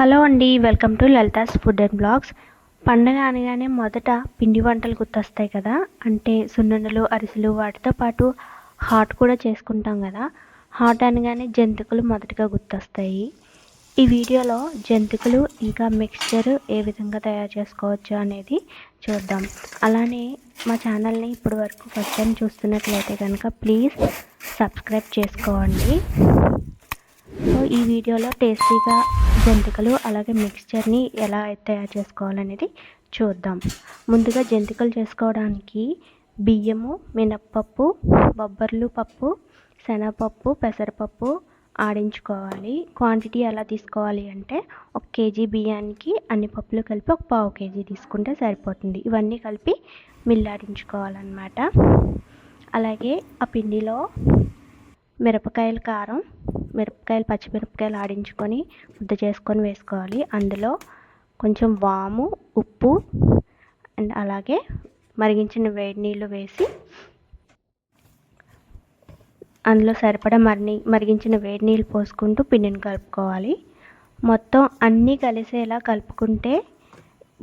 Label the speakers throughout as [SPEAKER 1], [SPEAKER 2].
[SPEAKER 1] Hello అండి welcome to Lalitha's food and blogs. పండగ అనగానే మొదట పిండి వంటలు గుర్తొస్తాయి కదా? అంటే సున్నుండలు అరిసెలు వాటితో పాటు హాట్ కూడా చేసుకుంటాం కదా? హాట్ అనగానే జంతికలు మొదటగా గుర్తొస్తాయి. ఈ వీడియోలో జంతికలు ఇంకా మిక్స్చర్ ఏ విధంగా తయారు చేసుకోవచ్చు అనేది చూద్దాం. అలానే మా ఛానల్ని ఇప్పటి వరకు ఫస్ట్ టైం చూస్తున్నట్లయితే కనుక ప్లీజ్ సబ్స్క్రైబ్ చేసుకోండి. ఈ వీడియోలో టేస్టీగా జంతికలు అలాగే మిక్స్చర్ని ఎలా తయారు చేసుకోవాలనేది చూద్దాం. ముందుగా జంతికలు చేసుకోవడానికి బియ్యము మినప్పప్పు బొబ్బర్లు పప్పు శనగపప్పు పెసరపప్పు ఆడించుకోవాలి. క్వాంటిటీ ఎలా తీసుకోవాలి అంటే ఒక కేజీ బియ్యానికి అన్ని పప్పులు కలిపి ఒక పావు కేజీ తీసుకుంటే సరిపోతుంది. ఇవన్నీ కలిపి మిల్లాడించుకోవాలన్నమాట. అలాగే ఆ పిండిలో మిరపకాయల కారం మిరపకాయలు పచ్చిమిరపకాయలు ఆడించుకొని ముద్ద చేసుకొని వేసుకోవాలి. అందులో కొంచెం వాము ఉప్పు అండ్ అలాగే మరిగించిన వేడి నీళ్ళు వేసి అందులో సరిపడా మరిని మరిగించిన వేడి నీళ్ళు పోసుకుంటూ పిండిని కలుపుకోవాలి. మొత్తం అన్నీ కలిసేలా కలుపుకుంటే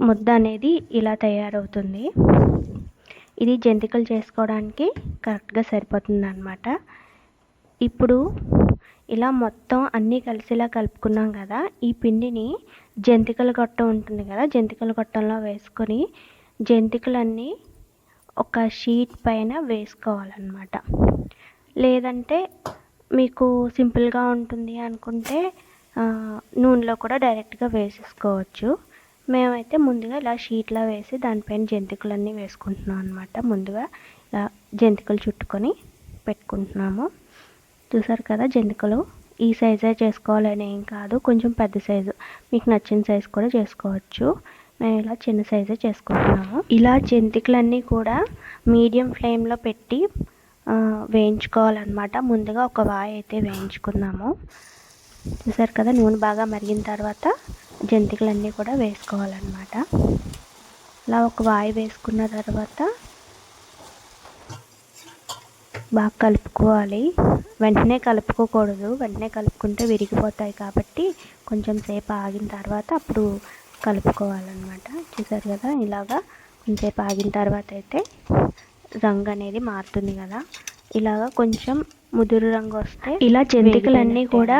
[SPEAKER 1] ముద్ద అనేది ఇలా తయారవుతుంది. ఇది జంతికలు చేసుకోవడానికి కరెక్ట్గా సరిపోతుంది అన్నమాట ఇప్పుడు ఇలా మొత్తం అన్నీ కలిసేలా కలుపుకున్నాం కదా ఈ పిండిని జంతికల గొట్టం ఉంటుంది కదా జంతికల గొట్టంలో వేసుకొని జంతికలన్నీ ఒక షీట్ పైన వేసుకోవాలన్నమాట. లేదంటే మీకు సింపుల్గా ఉంటుంది అనుకుంటే నూనెలో కూడా డైరెక్ట్గా వేసేసుకోవచ్చు. మేమైతే ముందుగా ఇలా షీట్లో వేసి దానిపైన జంతికలన్నీ వేసుకుంటున్నాం అనమాట ముందుగా ఇలా జంతికలు చుట్టుకొని పెట్టుకుంటున్నాము. చూసారు కదా జంతికలు? ఈ సైజే చేసుకోవాలని ఏం కాదు కొంచెం పెద్ద సైజు మీకు నచ్చిన సైజు కూడా చేసుకోవచ్చు. మేము ఇలా చిన్న సైజే చేసుకుంటున్నాము ఇలా జంతికలన్నీ కూడా మీడియం ఫ్లేమ్లో పెట్టి వేయించుకోవాలన్నమాట. ముందుగా ఒక వాయి అయితే వేయించుకున్నాము చూసారు కదా నూనె బాగా మరిగిన తర్వాత జంతికలన్నీ కూడా వేసుకోవాలన్నమాట. ఇలా ఒక వాయి వేసుకున్న తర్వాత బాగా కలుపుకోవాలి. వెంటనే కలుపుకోకూడదు. వెంటనే కలుపుకుంటే విరిగిపోతాయి కాబట్టి కొంచెం సేపు ఆగిన తర్వాత అప్పుడు కలుపుకోవాలన్నమాట. చూసారు కదా? ఇలాగా కొంచెంసేపు ఆగిన తర్వాత అయితే రంగు అనేది మారుతుంది కదా? ఇలాగా కొంచెం ముదురు రంగు వస్తే ఇలా జంతికలన్నీ కూడా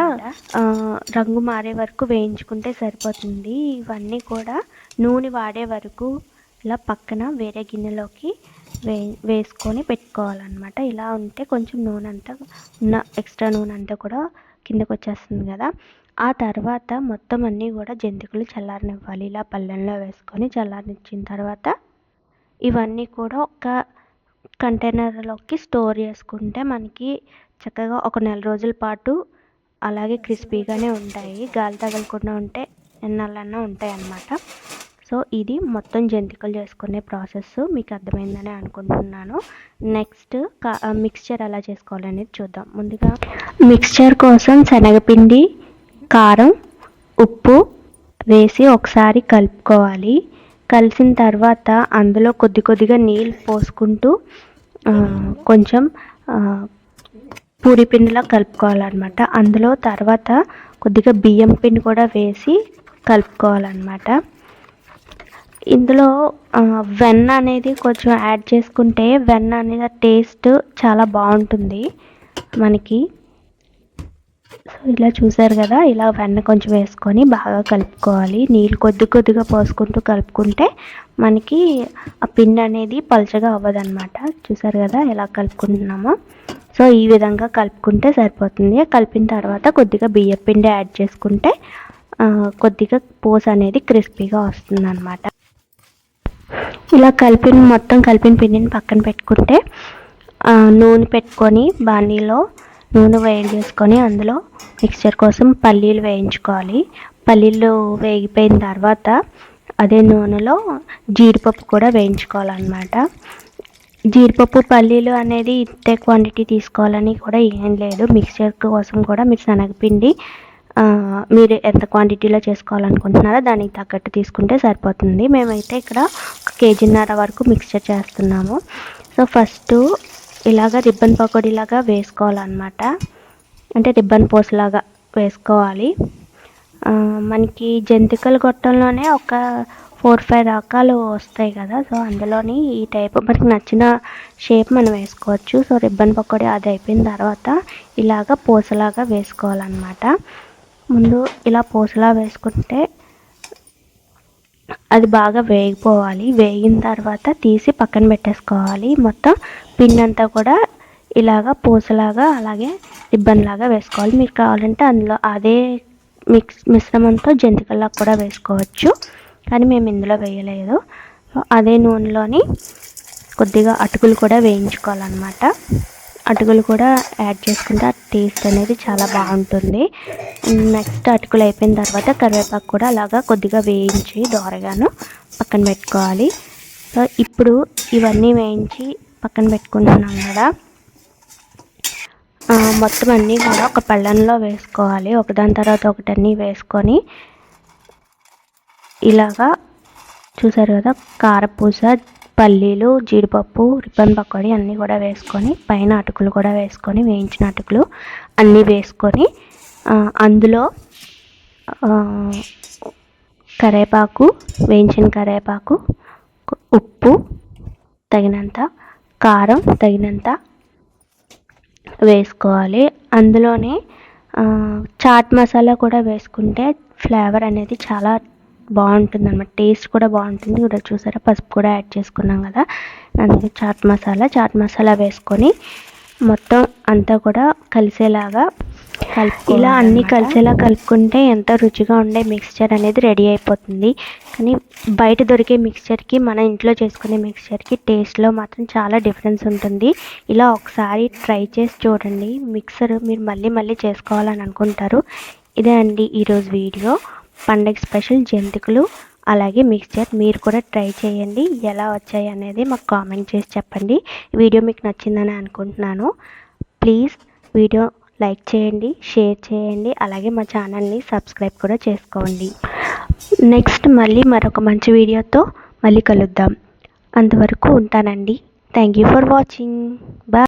[SPEAKER 1] రంగు మారే వరకు వేయించుకుంటే సరిపోతుంది. ఇవన్నీ కూడా నూనె వాడే వరకు ఇలా పక్కన వేరే గిన్నెలోకి వే వేసుకొని పెట్టుకోవాలన్నమాట. ఇలా ఉంటే కొంచెం నూనె అంతా ఉన్న ఎక్స్ట్రా నూనె అంతా కూడా కిందకు వచ్చేస్తుంది కదా. ఆ తర్వాత మొత్తం అన్నీ కూడా జంతికలు చల్లారనివ్వాలి. ఇలా పళ్ళెంలో వేసుకొని చల్లారనిచ్చిన తర్వాత ఇవన్నీ కూడా ఒక కంటైనర్లోకి స్టోర్ చేసుకుంటే మనకి చక్కగా ఒక నెల రోజుల పాటు అలాగే క్రిస్పీగానే ఉంటాయి. గాలి తగలకుండా ఉంటే ఎన్నాళ్ళన్నా ఉంటాయి అన్నమాట సో ఇది మొత్తం జంతికలు చేసుకునే ప్రాసెస్. మీకు అర్థమైందని అనుకుంటున్నాను. నెక్స్ట్ మిక్స్చర్ ఎలా చేసుకోవాలనేది చూద్దాం. ముందుగా మిక్స్చర్ కోసం శనగపిండి కారం ఉప్పు వేసి ఒకసారి కలుపుకోవాలి. కలిసిన తర్వాత అందులో కొద్ది కొద్దిగా నీళ్ళు పోసుకుంటూ కొంచెం పూరి పిండిలా కలుపుకోవాలన్నమాట. అందులో తర్వాత కొద్దిగా బియ్యం పిండి కూడా వేసి కలుపుకోవాలన్నమాట. ఇందులో వెన్న అనేది కొంచెం యాడ్ చేసుకుంటే వెన్న అనేది టేస్ట్ చాలా బాగుంటుంది మనకి. సో ఇలా చూసారు కదా ఇలా వెన్న కొంచెం వేసుకొని బాగా కలుపుకోవాలి. నీళ్ళు కొద్ది కొద్దిగా పోసుకుంటూ కలుపుకుంటే మనకి ఆ పిండి అనేది పలచగా అవ్వదన్నమాట. చూసారు కదా ఎలా కలుపుకుంటున్నామో. సో ఈ విధంగా కలుపుకుంటే సరిపోతుంది. కలిపిన తర్వాత కొద్దిగా బియ్యం పిండి యాడ్ చేసుకుంటే కొద్దిగా పోస్ అనేది క్రిస్పీగా వస్తుంది అనమాట ఇలా కలిపిన మొత్తం కలిపిన పిండిని పక్కన పెట్టుకుంటే నూనె పెట్టుకొని బాణీలో నూనె వేడి చేసుకొని అందులో మిక్చర్ కోసం పల్లీలు వేయించుకోవాలి. పల్లీలు వేగిపోయిన తర్వాత అదే నూనెలో జీడిపప్పు కూడా వేయించుకోవాలన్నమాట. జీడిపప్పు పల్లీలు అనేది ఇంతే క్వాంటిటీ తీసుకోవాలని కూడా ఏం లేదు. మిక్చర్ కోసం కూడా మీరు శనగపిండి మీరు ఎంత క్వాంటిటీలో చేసుకోవాలనుకుంటున్నారో దానికి తగ్గట్టు తీసుకుంటే సరిపోతుంది. మేమైతే ఇక్కడ ఒక కేజీన్నర వరకు మిక్స్చర్ చేస్తున్నాము. సో ఫస్ట్ ఇలాగ రిబ్బన్ పకోడీలాగా వేసుకోవాలన్నమాట. అంటే రిబ్బన్ పోస్లాగా వేసుకోవాలి. మనకి జంతికల గొట్టంలోనే ఒక ఫోర్ ఫైవ్ రకాలు వస్తాయి కదా. సో అందులోని ఈ టైప్ మనకి నచ్చిన షేప్ మనం వేసుకోవచ్చు. సో రిబ్బన్ పకోడీ అది అయిపోయిన తర్వాత ఇలాగ పూసలాగా వేసుకోవాలన్నమాట. ముందు ఇలా పూసలా వేసుకుంటే అది బాగా వేగిపోవాలి. వేగిన తర్వాత తీసి పక్కన పెట్టేసుకోవాలి. మొత్తం పిండి అంతా కూడా ఇలాగా పూసలాగా అలాగే రిబ్బన్లాగా వేసుకోవాలి. మీకు కావాలంటే అందులో అదే మిక్స్ మిశ్రమంతో జంతికల్లా కూడా వేసుకోవచ్చు. కానీ మేము ఇందులో వేయలేదు. అదే నూనెలోని కొద్దిగా అటుకులు కూడా వేయించుకోవాలన్నమాట. అటుకులు కూడా యాడ్ చేసుకుంటే ఆ టేస్ట్ అనేది చాలా బాగుంటుంది. నెక్స్ట్ అటుకులు అయిపోయిన తర్వాత కరివేపాకు కూడా అలాగా కొద్దిగా వేయించి దోరగాను పక్కన పెట్టుకోవాలి. సో ఇప్పుడు ఇవన్నీ వేయించి పక్కన పెట్టుకుంటున్నాం కదా. మొత్తం అన్నీ కూడా ఒక పళ్ళెంలో వేసుకోవాలి. ఒకదాని తర్వాత ఒకటన్నీ వేసుకొని ఇలాగా చూసారు కదా కారపూస పల్లీలు జీడిపప్పు రిబ్బన్ పకోడీ అన్నీ కూడా వేసుకొని పైన అటుకులు కూడా వేసుకొని వేయించిన అటుకులు అన్నీ వేసుకొని అందులో కరేపాకు వేయించిన కరేపాకు ఉప్పు తగినంత కారం తగినంత వేసుకోవాలి. అందులోనే చాట్ మసాలా కూడా వేసుకుంటే ఫ్లేవర్ అనేది చాలా బాగుంటుంది అనమాట టేస్ట్ కూడా బాగుంటుంది. ఇక్కడ చూసారా? పసుపు కూడా యాడ్ చేసుకున్నాం కదా. అందుకే చాట్ మసాలా చాట్ మసాలా వేసుకొని మొత్తం అంతా కూడా కలిసేలాగా కలుపు ఇలా అన్నీ కలిసేలా కలుపుకుంటే ఎంత రుచిగా ఉండే మిక్స్చర్ అనేది రెడీ అయిపోతుంది. కానీ బయట దొరికే మిక్స్చర్కి మన ఇంట్లో చేసుకునే మిక్స్చర్కి టేస్ట్లో మాత్రం చాలా డిఫరెన్స్ ఉంటుంది. ఇలా ఒకసారి ట్రై చేసి చూడండి. మిక్సర్ మీరు మళ్ళీ మళ్ళీ చేసుకోవాలని అనుకుంటారు. ఇదే అండి ఈరోజు వీడియో. పండగ స్పెషల్ జంతికలు అలాగే మిక్స్చర్ మీరు కూడా ట్రై చేయండి. ఎలా వచ్చాయి అనేది మాకు కామెంట్ చేసి చెప్పండి. వీడియో మీకు నచ్చిందని అనుకుంటున్నాను. ప్లీజ్ వీడియో లైక్ చేయండి షేర్ చేయండి అలాగే మా ఛానల్ని సబ్స్క్రైబ్ కూడా చేసుకోండి. నెక్స్ట్ మళ్ళీ మరొక మంచి వీడియోతో మళ్ళీ కలుద్దాం. అంతవరకు ఉంటానండి. Thank you for watching bye